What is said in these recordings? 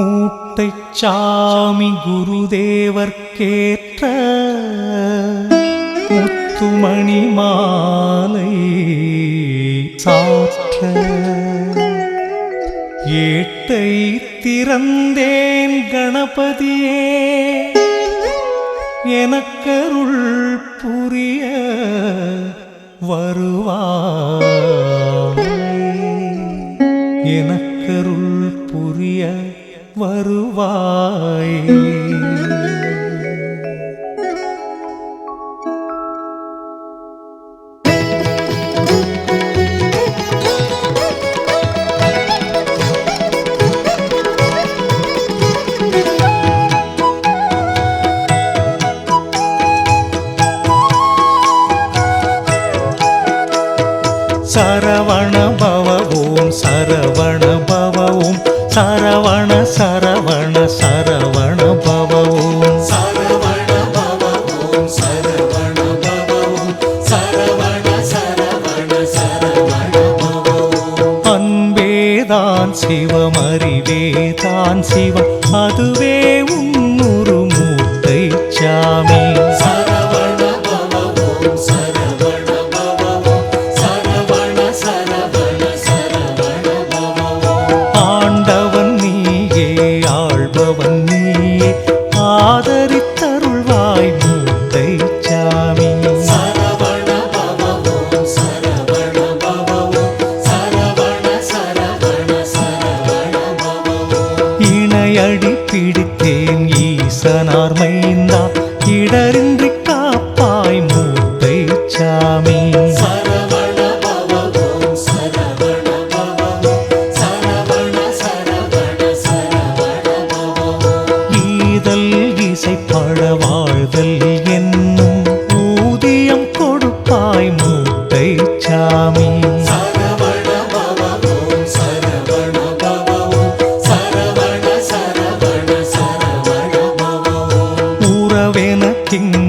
மூட்டை சாமி குருதேவர்க்கேற்ற முத்துமணி மாலை சாற்ற ஏட்டை திறந்தேன் கணபதியே எனக்கருள் புரிய வருவார். வருவாய்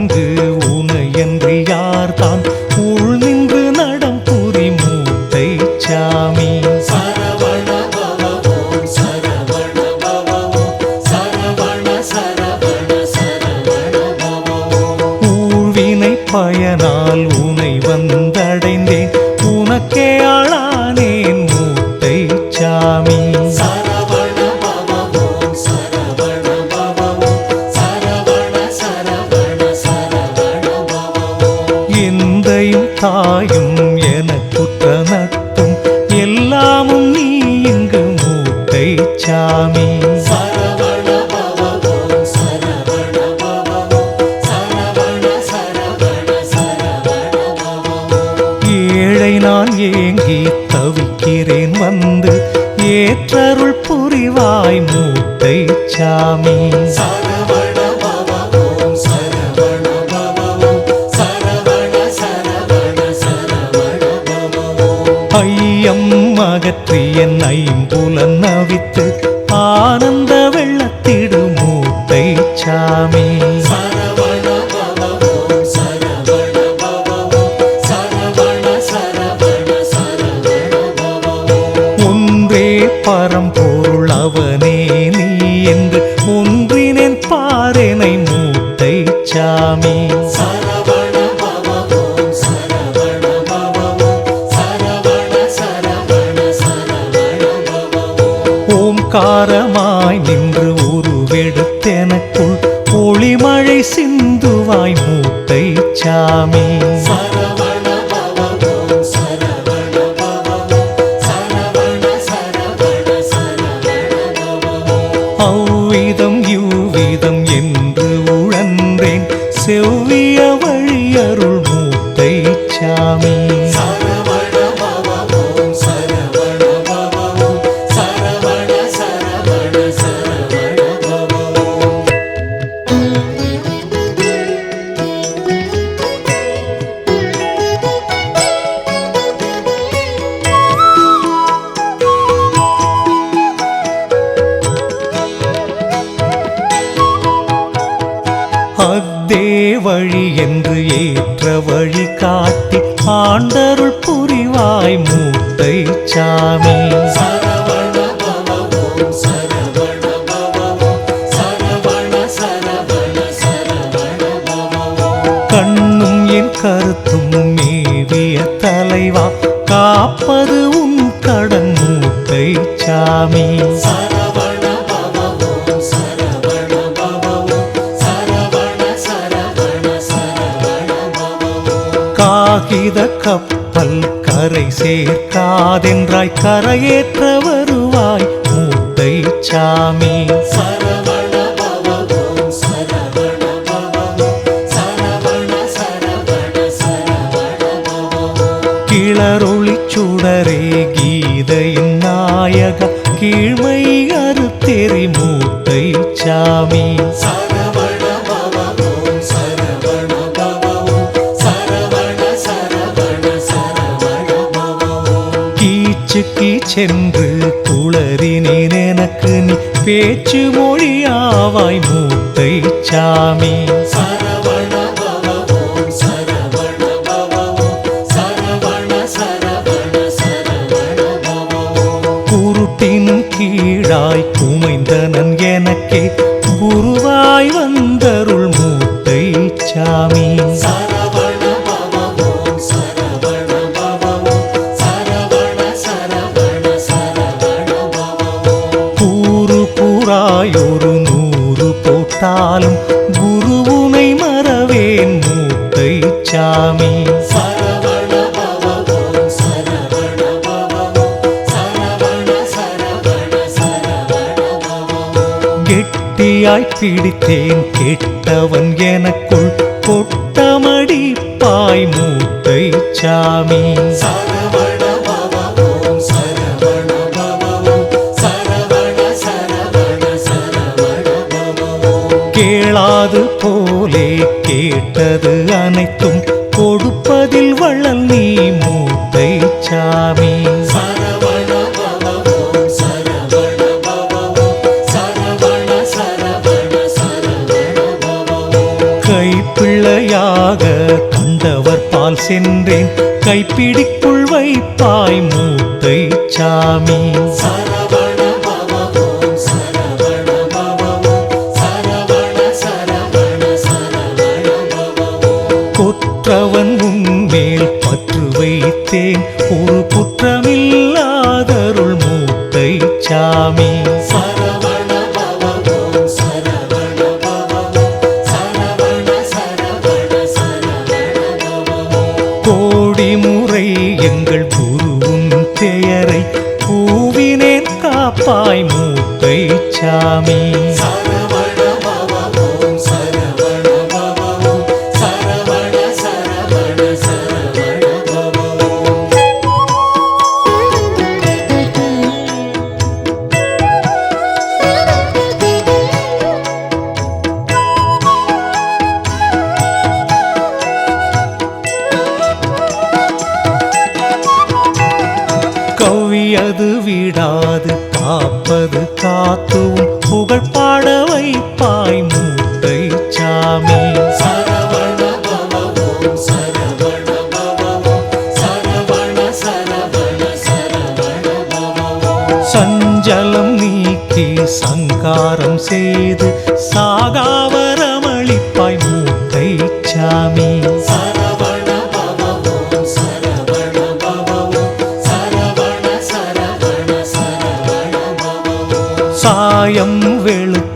அங்கு ஏங்கி தவிக்கிறேன் வந்து ஏற்றருள் புரிவாய் மூட்டை சாமி. ஐயம் அகற்றி என் ஐம்புலன் அவித்து நின்று உருவெடுத்தெனக்குள் ஒளிமழை சிந்துவாய் மூட்டை சாமி. என்று ஏற்ற வழி காட்டி ஆண்டருள் புரிவாய் மூத்தை சாமி. கண்ணும் என் கருத்தும் மேவிய தலைவா காப்பது உன் கடன் மூத்தை சாமி. கப்பல் கரை சேர்க்காதென்றாய் கரையேற்ற வருவாய் மூத்தை சாமி. கிளரொளி சுடரே கீதையின் நாயக கீழ்மை அறுத்தெறி மூத்தை சாமி. சர செதுக்கி சென்று குளறினேன் எனக்கு நீ பேச்சு மொழியாவாய் மூத்தை சாமி. சரவண வாயோரு நூறு போட்டாலும் குருவுனை மறவேன் மூத்தை சாமி. கெட்டியாய் பிடித்தேன் கெட்டவன் எனக்குள் கொட்டமடி பாய் மூத்தை சாமி. சரவண கண்ணியாக கண்டவர் பால் சென்றேன். கைப்பிடிக்குள் வைத்தாய் மூத்தை சாமி. கொற்றவன் உன்மேல் பற்று வைத்தேன். ஒரு குற்றமில்லாதருள் மூத்தை சாமி.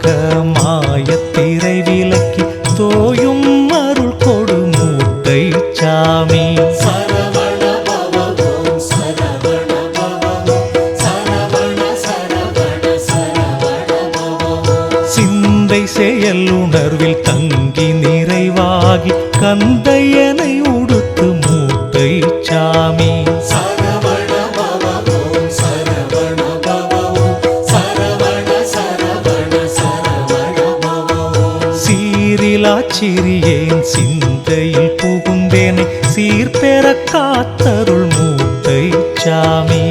மாட்டமா? காத்தருள் மூத்தை சாமி.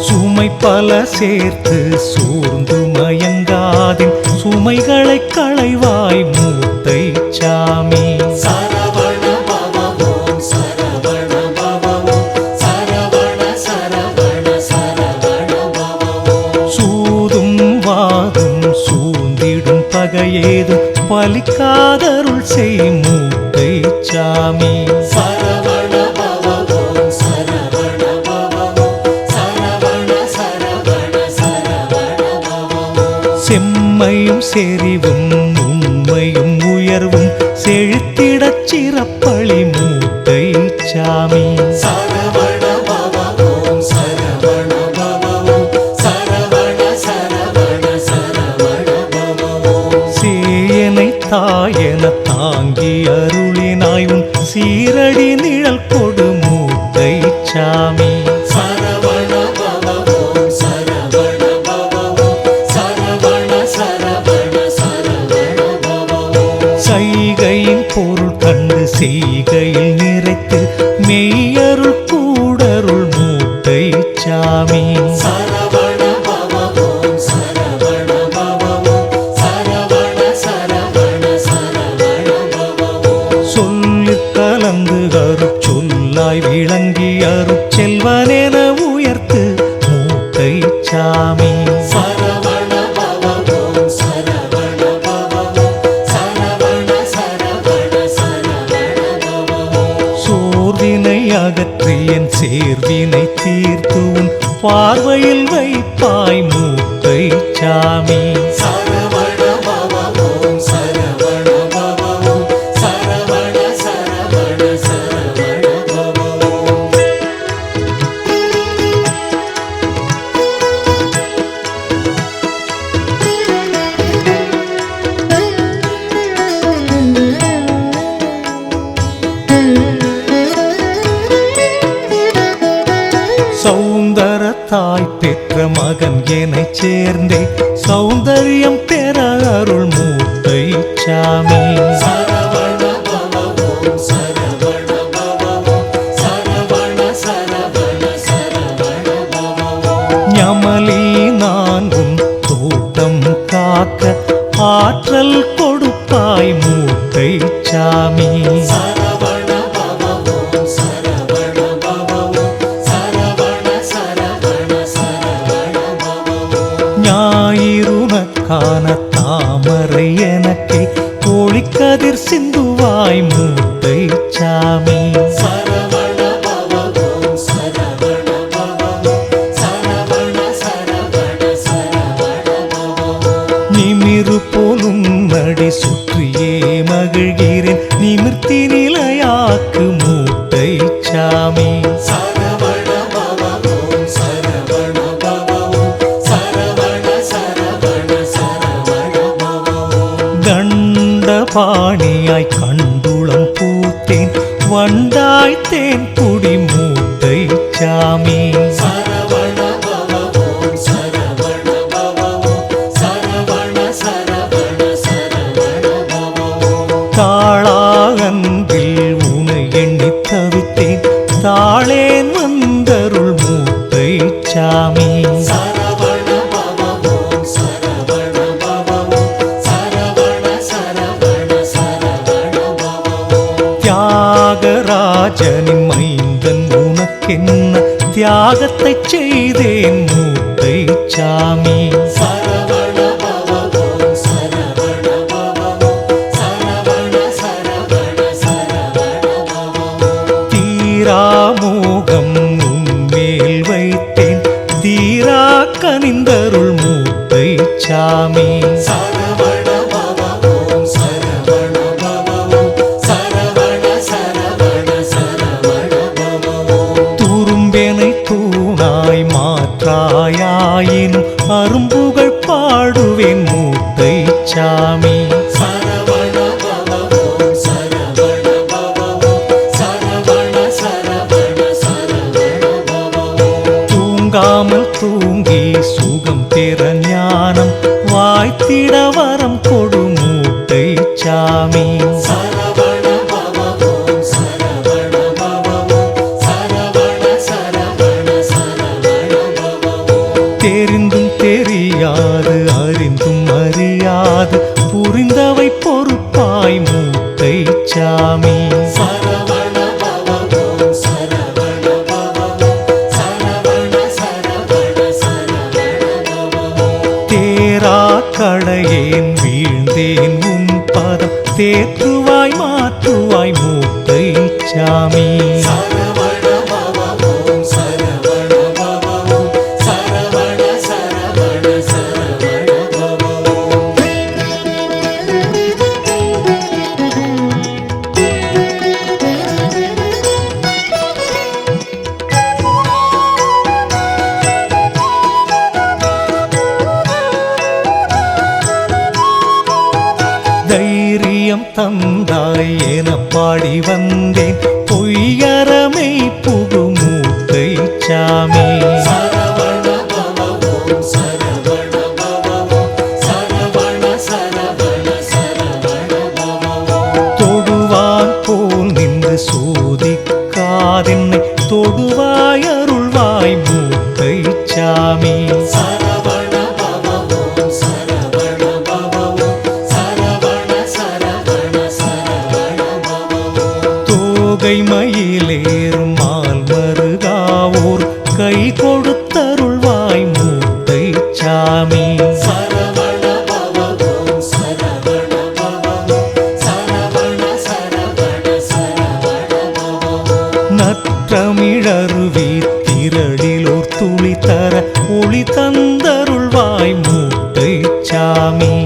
சுமை பல சேர்த்து சூழ்ந்து மயங்காதின் சுமைகளை களைவாய் மூத்தை செறிவும் உண்மையும் உயர்வும் செழித்திடச் சிறப்பழி மூட்டை சாமி. தாயன தாங்கி அருளினாய் உன் சீரடி நிழல் கொடு மூட்டை சாமி. பெற்று என் சேர்வினை தீர்த்து உன் பார்வையில் வைப்பாய் மூத்தை சாமி சாமி. என சேர்ந்தே சௌந்தரியம் பெற அருள் மூத்தை சாமி ஞமலி நான்கும் தோட்டம் காக்க ஆற்றல் வாணியாய் கண்டுளம் பூத்தேன் வந்தாய் தேன் குடி மூட்டை சாமி. ராஜனின் மைந்தன் உனக்கென்ன தியாகத்தை செய்தேன் மூத்தை சாமி. தீராமோகம் உன்மேல் வைத்தேன். தீரா கனிந்தருள் மூத்தை சாமி. சரவண யாது அறிந்தும் அறியாது புரிந்தவை பொறுப்பாய் மூத்தை சாமி. தேரா கடையேன் வீழ்ந்தேன் உன் பதம். வந்தாய் என பாடி வந்தேன். பொய்யரமை புகுமூத்தை சாமி. கருவி திரளிலோர் துளி தர ஒளி தந்தருள்வாய் மூட்டை சாமி.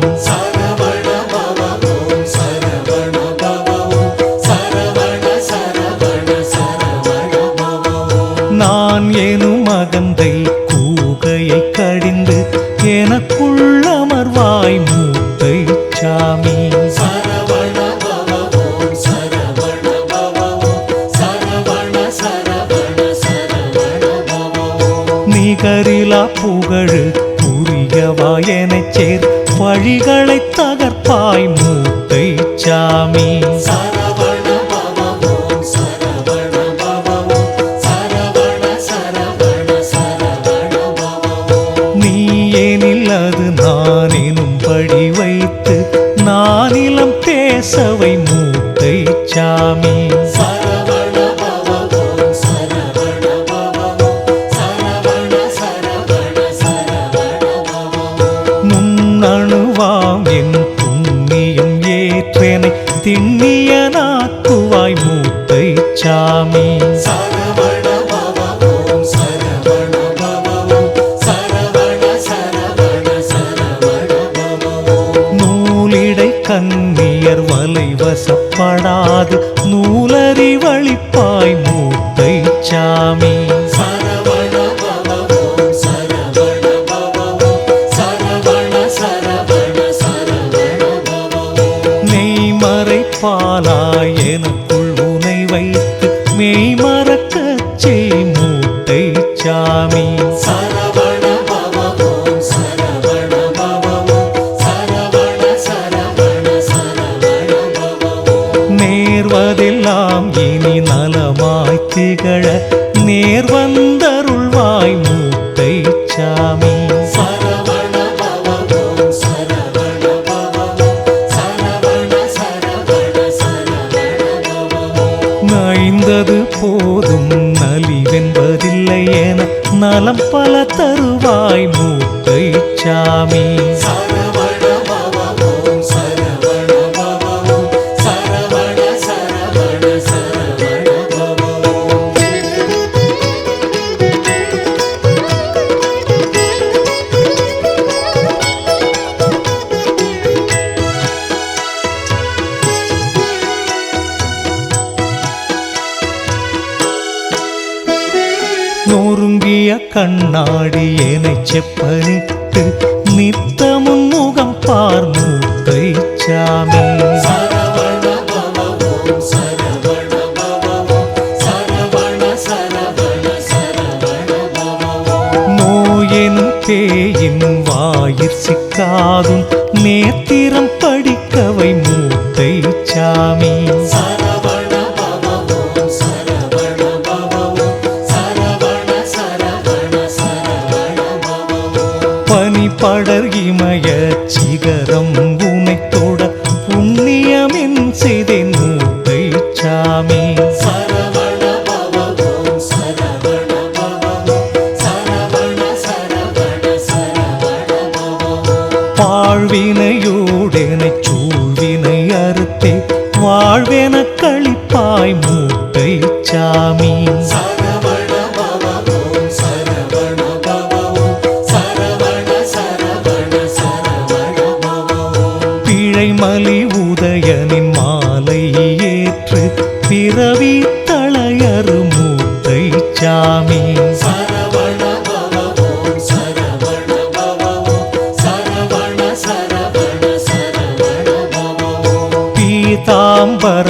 வைத்து நானினும் படி வைத்து நானிலம் தேசவை மூத்தை சாமி. வசப்படாது நூலறி வழிப்பாய் மூத்தை சாமி பாலாய் எனக்குள் உனை வைத்து மெய் மறக்கச் செய் மூத்தை சாமி. சர தருவாய் மூட்டை சாமி കണ്ണാടി എന്നെ ചെപ്പനെ மகிமய சிகரம் உனைத்தோட புண்ணியமின் செய்தேன் மூட்டை சாமி.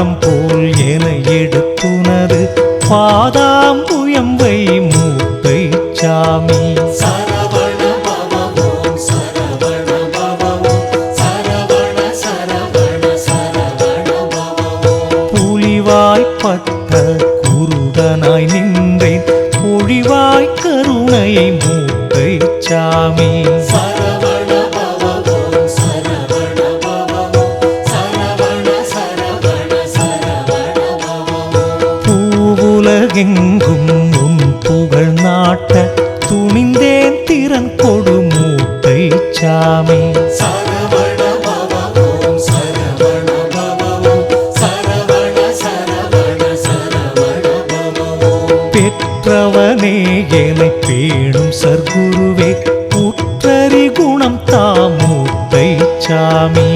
பாதம் போல் என எடுத்துனது. பாதாம் என பேணும் சர்க்குருவே உற்றறி குணம் தாமூத்தை சாமி.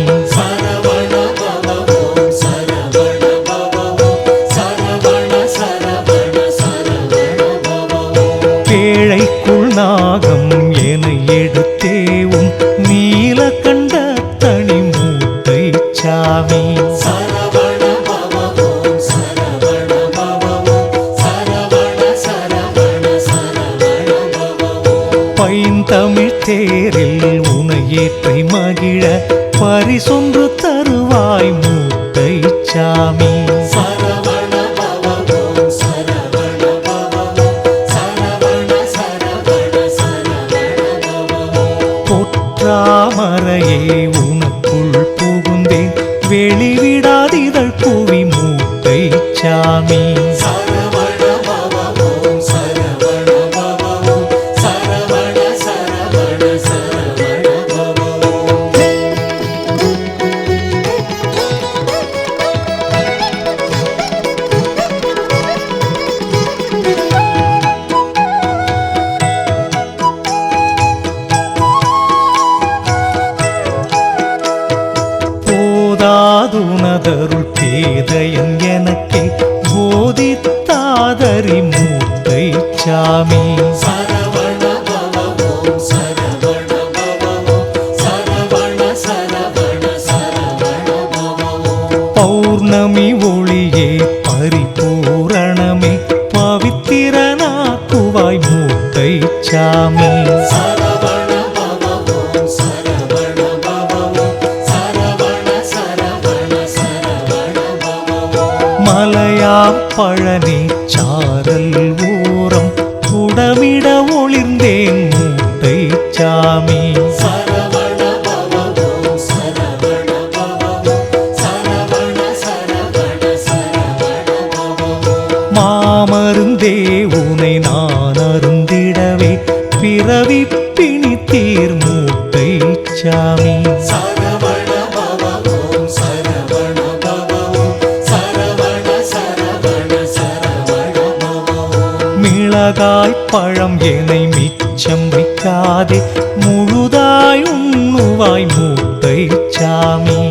தேரில் உனை ஏற்றி மகிழ பரிசொன்று தருவாய் மூத்தை சாமி பொற்றாமரையே உனக்குள் புகுந்தேன். வெளிவிடாதிதழ் புவி மூத்தை சாமி ஒளியே பரிபூரணமே பவித்திரனாக்குவாய் மூட்டை சாமி. மலையா பழனி பழம் என்னை மிச்சம் வைக்காதே. முழுதாய் உண்ணுவாய் மூட்டை சாமி.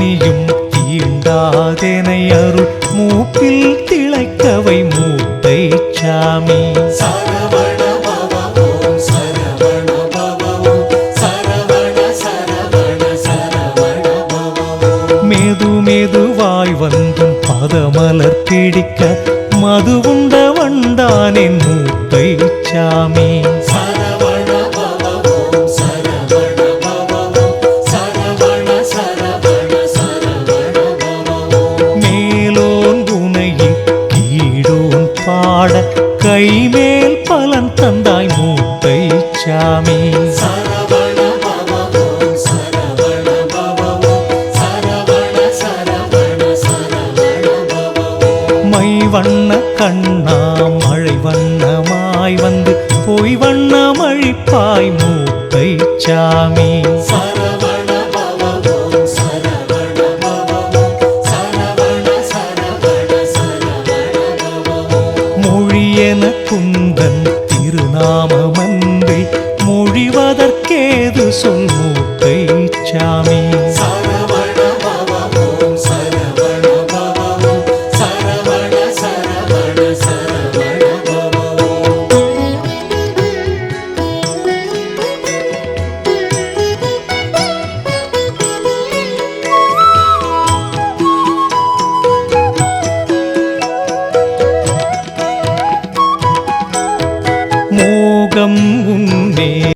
இனியும் தீண்டாதெனை அருள். மூப்பில் திளைக்கவை மூத்தை சாமி. மேது மேதுவாய் வந்தும் பதமலர் பிடிக்க வண்ணா மழை வண்ணமாய் வந்து பொய் வண்ணமழிப்பாய் மூக்கை சாமி.